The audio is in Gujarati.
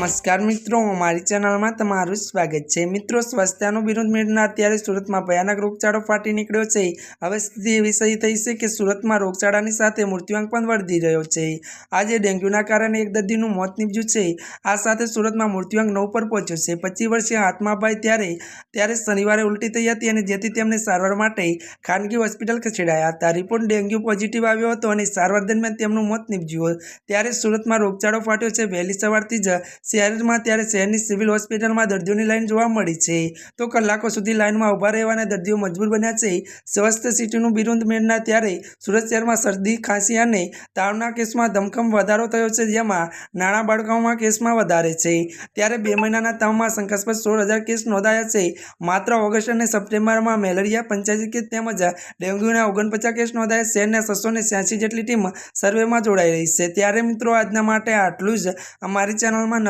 નમસ્કાર મિત્રો અમારી ચેનલમાં તમારું સ્વાગત છે. મિત્રો, સ્વાસ્થ્યનો વિરોધ મેળના અત્યારે સુરતમાં ભયાનક રોગચાળો ફાટી નીકળ્યો છે. હવે સ્થિતિ એવી સહી થઈ છે કે સુરતમાં રોગચાળાની સાથે મૃત્યુઆંક પણ વધી રહ્યો છે. આજે ડેન્ગ્યુના કારણે એક દર્દીનું મોત નીપજ્યું છે. આ સાથે સુરતમાં મૃત્યુઆંક નવ પર પહોંચ્યો છે. પચીસ વર્ષીય ભાઈ ત્યારે ત્યારે શનિવારે ઉલટી થઈ હતી અને જેથી તેમને સારવાર માટે ખાનગી હોસ્પિટલ ખસેડાયા હતા. રિપોર્ટ ડેન્ગ્યુ પોઝિટિવ આવ્યો હતો અને સારવાર દરમિયાન તેમનું મોત નીપજ્યું. ત્યારે સુરતમાં રોગચાળો ફાટ્યો છે. વહેલી સવારથી જ શહેરમાં ત્યારે શહેરની સિવિલ હોસ્પિટલમાં દર્દીઓની લાઈન જોવા મળી છે. તો કલાકો સુધી લાઇનમાં ઊભા રહેવાના દર્દીઓ મજબૂર બન્યા છે. સ્વસ્થ સિટીનું બિરુદ મેળના ત્યારે સુરત શહેરમાં શરદી, ખાંસી અને તાવના કેસમાં ધમખમ વધારો થયો છે, જેમાં નાણાં બાળકોમાં કેસમાં વધારે છે. ત્યારે બે મહિનાના તાવમાં શંકાસ્પદ સોળ હજાર કેસ નોંધાયા છે. માત્ર ઓગસ્ટ અને સપ્ટેમ્બરમાં મેલેરિયા, પંચ્યાસી કેસ તેમજ ડેન્ગ્યુના ઓગણપચાસ કેસ નોંધાયા. શહેરના છસો ને જેટલી ટીમ સર્વેમાં જોડાઈ રહી છે. ત્યારે મિત્રો, આજના માટે આટલું જ. અમારી ચેનલમાં